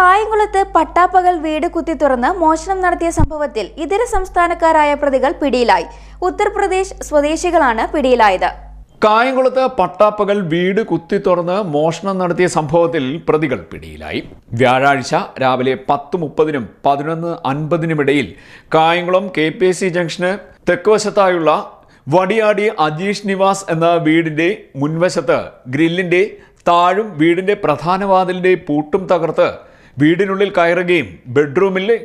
കായംകുളത്ത് പട്ടാപ്പകൽ വീട് കുത്തി തുറന്ന് മോഷണം നടത്തിയ സംഭവത്തിൽ ഇതര സംസ്ഥാനക്കാരായ പ്രതികൾ പിടിയിലായി. ഉത്തർപ്രദേശ് സ്വദേശികളാണ് പിടിയിലായത്. കായംകുളത്ത് പട്ടാപ്പകൽ വീട് കുത്തി തുറന്ന് മോഷണം നടത്തിയ സംഭവത്തിൽ പ്രതികൾ പിടിയിലായി. വ്യാഴാഴ്ച രാവിലെ പത്ത് മുപ്പതിനും പതിനൊന്ന് അൻപതിനുമിടയിൽ Kayamkulam K P S C junction തെക്കുവശത്തായുള്ള വടിയാടി അജീഷ് നിവാസ് എന്ന വീടിന്റെ മുൻവശത്ത് ഗ്രില്ലിന്റെ താഴും വീടിന്റെ പ്രധാന വാതിലിന്റെ പൂട്ടും തകർത്ത് വീടിനുള്ളിൽ കയറുകയും ബെഡ്റൂമിലെ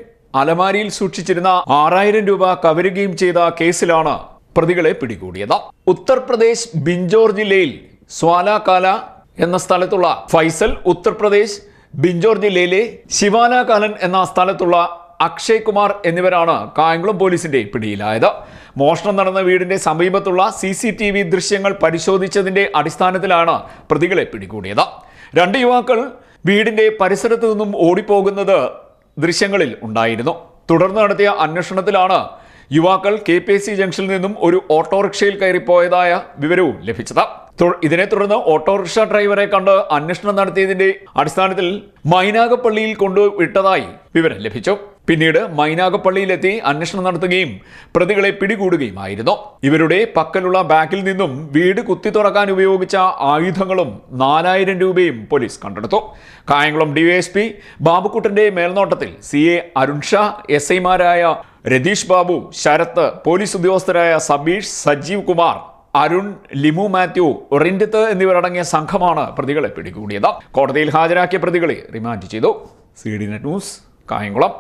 അലമാരിയിൽ സൂക്ഷിച്ചിരുന്ന ആറായിരം രൂപ കവരുകയും ചെയ്ത കേസിലാണ് പ്രതികളെ പിടികൂടിയത്. ഉത്തർപ്രദേശ് ബിഞ്ചോർ ജില്ലയിൽ സ്വാലാകാല എന്ന സ്ഥലത്തുള്ള ഫൈസൽ ഉത്തർപ്രദേശ് ബിഞ്ചോർ ജില്ലയിലെ ശിവാലാകാലൻ എന്ന സ്ഥലത്തുള്ള അക്ഷയ് കുമാർ എന്നിവരാണ് കായംകുളം പോലീസിന്റെ പിടിയിലായത്. മോഷണം നടന്ന വീടിന്റെ സമീപത്തുള്ള സി സി ടി വി ദൃശ്യങ്ങൾ പരിശോധിച്ചതിന്റെ അടിസ്ഥാനത്തിലാണ് പ്രതികളെ പിടികൂടിയത്. രണ്ട് യുവാക്കൾ വീടിന്റെ പരിസരത്തു നിന്നും ഓടിപ്പോകുന്നത് ദൃശ്യങ്ങളിൽ ഉണ്ടായിരുന്നു. തുടർന്ന് നടത്തിയ അന്വേഷണത്തിലാണ് യുവാക്കൾ കെ പി സി ജംഗ്ഷനിൽ നിന്നും ഒരു ഓട്ടോറിക്ഷയിൽ കയറിപ്പോയതായ വിവരവും ലഭിച്ചത്. ഇതിനെ തുടർന്ന് ഓട്ടോറിക്ഷ ഡ്രൈവറെ കണ്ട് അന്വേഷണം നടത്തിയതിന്റെ അടിസ്ഥാനത്തിൽ മൈനാഗപ്പള്ളിയിൽ കൊണ്ടുവിട്ടതായി വിവരം ലഭിച്ചു. പിന്നീട് മൈനാഗപ്പള്ളിയിലെത്തി അന്വേഷണം നടത്തുകയും പ്രതികളെ പിടികൂടുകയുമായിരുന്നു. ഇവരുടെ പക്കലുള്ള ബാഗിൽ നിന്നും വീട് കുത്തി തുറക്കാൻ ഉപയോഗിച്ച ആയുധങ്ങളും നാലായിരം രൂപയും പോലീസ് കണ്ടെടുത്തു. കായംകുളം ഡിവൈഎസ്പി ബാബുക്കുട്ടന്റെ മേൽനോട്ടത്തിൽ C A Arun Shah S ഐമാരായ രതീഷ് ബാബു ശരത്ത് പോലീസ് ഉദ്യോഗസ്ഥരായ സബീഷ് സജീവ് കുമാർ അരുൺ ലിമു മാത്യു റിൻഡിത്ത് എന്നിവരടങ്ങിയ സംഘമാണ് പ്രതികളെ പിടികൂടിയത്. കോടതിയിൽ ഹാജരാക്കിയ പ്രതികളെ റിമാൻഡ് ചെയ്തു. C D net news Kayamkulam.